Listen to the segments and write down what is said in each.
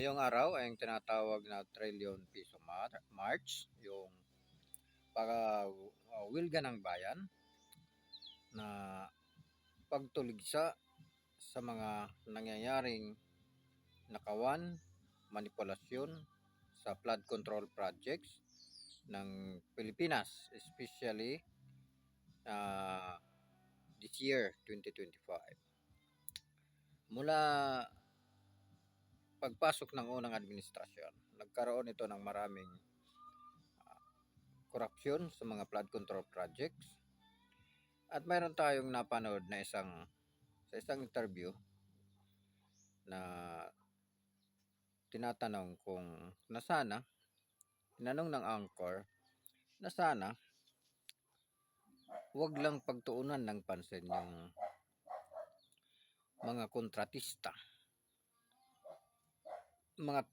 Ngayong araw ay tinatawag na trillion piso mar- march, yung para uh, wilga ng bayan na pagtuligsa sa mga nangyayaring nakawan, manipulasyon sa flood control projects ng Pilipinas, especially uh, this year, 2025. Mula pagpasok ng unang administrasyon, nagkaroon ito ng maraming ah, korupsyon sa mga flood control projects. At mayroon tayong napanood na isang sa isang interview na tinatanong kung nasana, tinanong ng anchor na sana wag lang pagtuunan ng pansin yung mga kontratista mga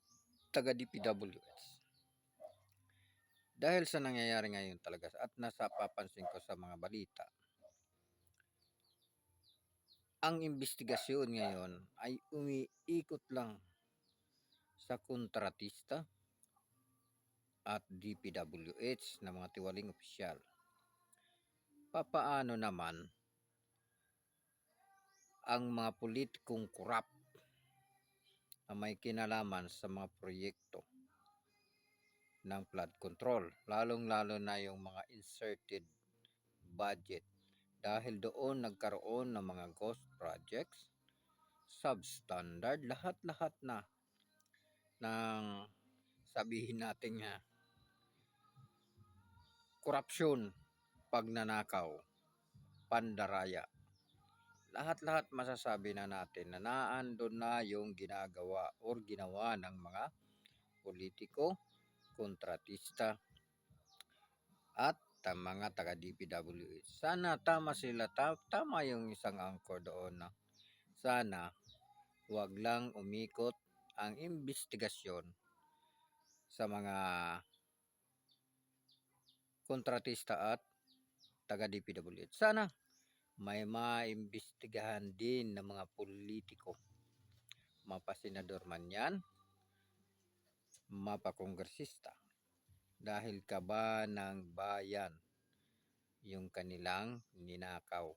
taga DPWS. Dahil sa nangyayari ngayon talaga at nasa papansin ko sa mga balita, ang investigasyon ngayon ay umiikot lang sa kontratista at DPWH na mga tiwaling opisyal. Papaano naman ang mga politikong kurap na may kinalaman sa mga proyekto ng flood control, lalong-lalo na yung mga inserted budget dahil doon nagkaroon ng mga ghost projects, substandard, lahat-lahat na ng sabihin natin nga korupsyon, pagnanakaw, pandaraya. Lahat-lahat masasabi na natin na naandun na yung ginagawa or ginawa ng mga politiko, kontratista, at mga taga DPWH. Sana tama sila, ta- tama yung isang anchor doon na sana wag lang umikot ang investigasyon sa mga kontratista at taga DPWH. Sana may maimbestigahan din ng mga politiko. Mapasenador man yan, mapakongresista. Dahil kaba ng bayan yung kanilang ninakaw.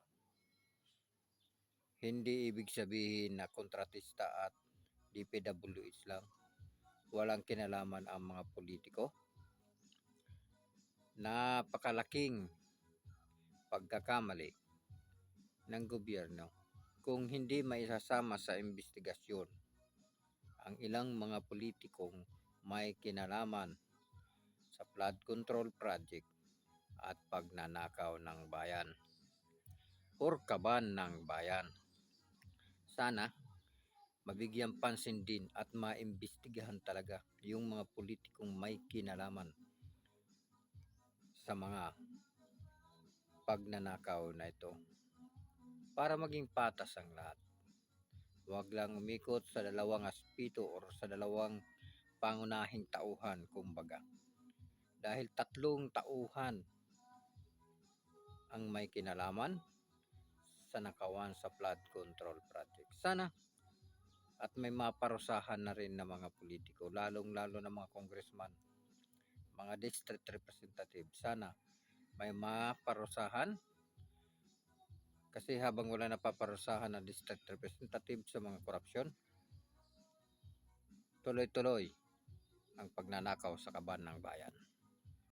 Hindi ibig sabihin na kontratista at DPWH lang. Walang kinalaman ang mga politiko. Napakalaking pagkakamali ng gobyerno kung hindi maisasama sa investigasyon ang ilang mga politikong may kinalaman sa flood control project at pagnanakaw ng bayan or kaban ng bayan. Sana mabigyan pansin din at maimbestigahan talaga yung mga politikong may kinalaman sa mga pagnanakaw na ito para maging patas ang lahat. Huwag lang umikot sa dalawang aspito or sa dalawang pangunahing tauhan, kumbaga. Dahil tatlong tauhan ang may kinalaman sa nakawan sa flood control project. Sana at may maparusahan na rin ng mga politiko, lalong-lalo na mga congressman, mga district representative. Sana may maparusahan kasi habang wala napaparusahan ng district representative sa mga korupsyon, tuloy-tuloy ang pagnanakaw sa kaban ng bayan.